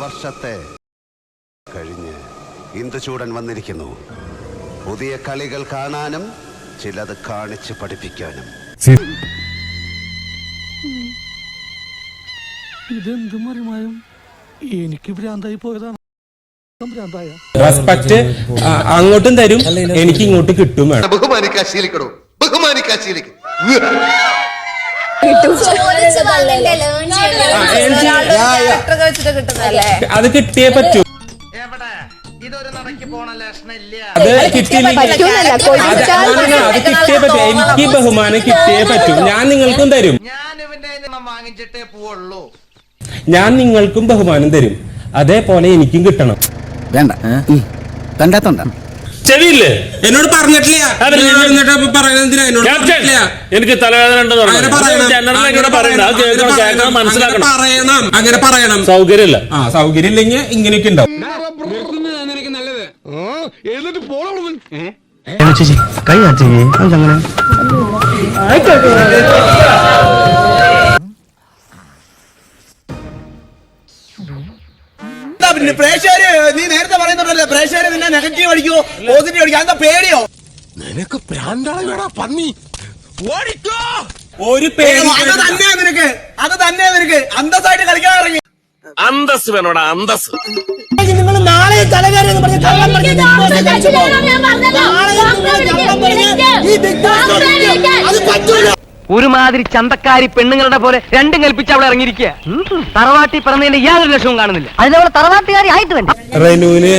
വർഷത്തെ കഴിഞ്ഞ് ഇന്ദുചൂടൻ വന്നിരിക്കുന്നു. പുതിയ കളികൾ കാണാനും ചിലത് കാണിച്ച് പഠിപ്പിക്കാനും. ഇതെന്ത് മറിമായും? എനിക്ക് ഭ്രാന്തായി പോയതാണ്. റെസ്പെക്ട് അങ്ങോട്ടും തരും. എനിക്ക് ഇങ്ങോട്ട് കിട്ടും വേണം. ബഹുമാനിക്കാൻ അത് കിട്ടിയേ പറ്റൂ. അത് കിട്ടിയില്ലെങ്കിൽ അത് കിട്ടിയേ പറ്റൂ. എനിക്ക് ബഹുമാനം കിട്ടിയേ പറ്റൂ. ഞാൻ നിങ്ങൾക്കും തരും. ഞാൻ ഇവന്റെ നിന്ന് വാങ്ങിച്ചിട്ടേ പോവുള്ളൂ. ഞാൻ നിങ്ങൾക്കും ബഹുമാനം തരും. അതേപോലെ എനിക്കും കിട്ടണം. വേണ്ട. കണ്ടാത്തോണ്ട ചെവിയില്ലേ? എന്നോട് പറഞ്ഞിട്ടില്ല. എനിക്ക് തലവേദന പറയണം. അങ്ങനെ പറയണം. സൗകര്യമില്ല. ആ സൗകര്യം ഇല്ലെങ്കിൽ ഇങ്ങനെയൊക്കെ ഉണ്ടാവും. കൈ കാണിച്ചേ അങ്ങനെ പിന്നെ പ്രേക്ഷകര്? നീ നേരത്തെ പറയുന്നുണ്ടല്ലോ പ്രേക്ഷകര് നിന്നെ നെഗറ്റീവ് അടിക്കോ പോസിറ്റീവ് അടിക്കോ എന്താ പേടിയോ? ഒരു പേര് അത് തന്നെയാ നിനക്ക്. അത് തന്നെ നിനക്ക്. അന്തസ്സായിട്ട് കളിക്കാൻ ഇറങ്ങി. അന്തസ് വേണോടാ അന്തസ് നിങ്ങൾ നാളെ തലകാരി എന്ന് പറഞ്ഞ് കള്ളം പറഞ്ഞ്. നാളെ ഈ Boss അത് പറ്റൂല. ഒരുമാതിരി ചന്തക്കാരി പെണ്ണുങ്ങളുടെ പോലെ രണ്ടും കൽപ്പിച്ച് അവിടെ ഇറങ്ങിയിരിക്കുക. തറവാട്ടി പറഞ്ഞതിന്റെ യാതൊരു ലക്ഷവും കാണുന്നില്ല. അതിനോട് തറവാട്ടുകാരി ആയിട്ട് വേണ്ട? റെനുവിന്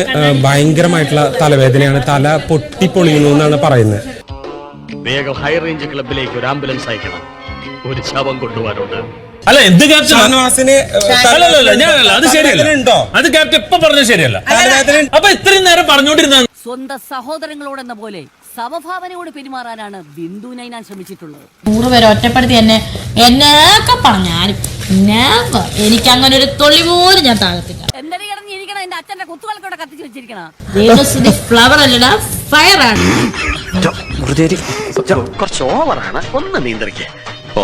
ഭയങ്കരമായിട്ടുള്ള തലവേദനയാണ് തല പൊട്ടിപ്പൊളിയുന്നു എന്നാണ് പറയുന്നത്. വേഗം ഹൈ റേഞ്ച് ക്ലബിലേക്ക് ഒരു ആംബുലൻസ് അയക്കണം. ഒരു ശവം കൊണ്ടുപോകാനുണ്ട് അല്ല എന്ത് ക്യാപ്റ്റൻ അല്ലല്ല ഞാനല്ല അത് ശരിയല്ല. അത് ക്യാപ്റ്റൻ ഇപ്പൊ പറഞ്ഞത് ശരിയല്ല. അപ്പൊ ഇത്രയും നേരം പറഞ്ഞോണ്ടിരുന്ന സ്വന്തം സഹോദരങ്ങളോടെന്ന പോലെ സമഭാവനയോട് പെരുമാറാനാണ് ബിന്ദു ഞാൻ ശ്രമിച്ചിട്ടുള്ളത്. നൂറ് പേരെ ഒറ്റപ്പെടുത്തി എന്നെ എന്നൊക്കെ പറഞ്ഞാലും. എനിക്ക് അങ്ങനെ ഒരു തൊള്ളി പോലും ഞാൻ താഴത്തില്ല. എന്തൊരു കിടന്നിരിക്കണം എന്റെ അച്ഛന്റെ കുത്തുകൾക്കൂടെ കത്തിച്ച് വെച്ചിരിക്കണം. ദേവസ്തുതി ഫ്ലവർ അല്ലടാ ഫയർ ആണ്. കുറച്ച് ഓവറാണ് ഒന്ന് നിയന്ത്രിക്കേ ഓ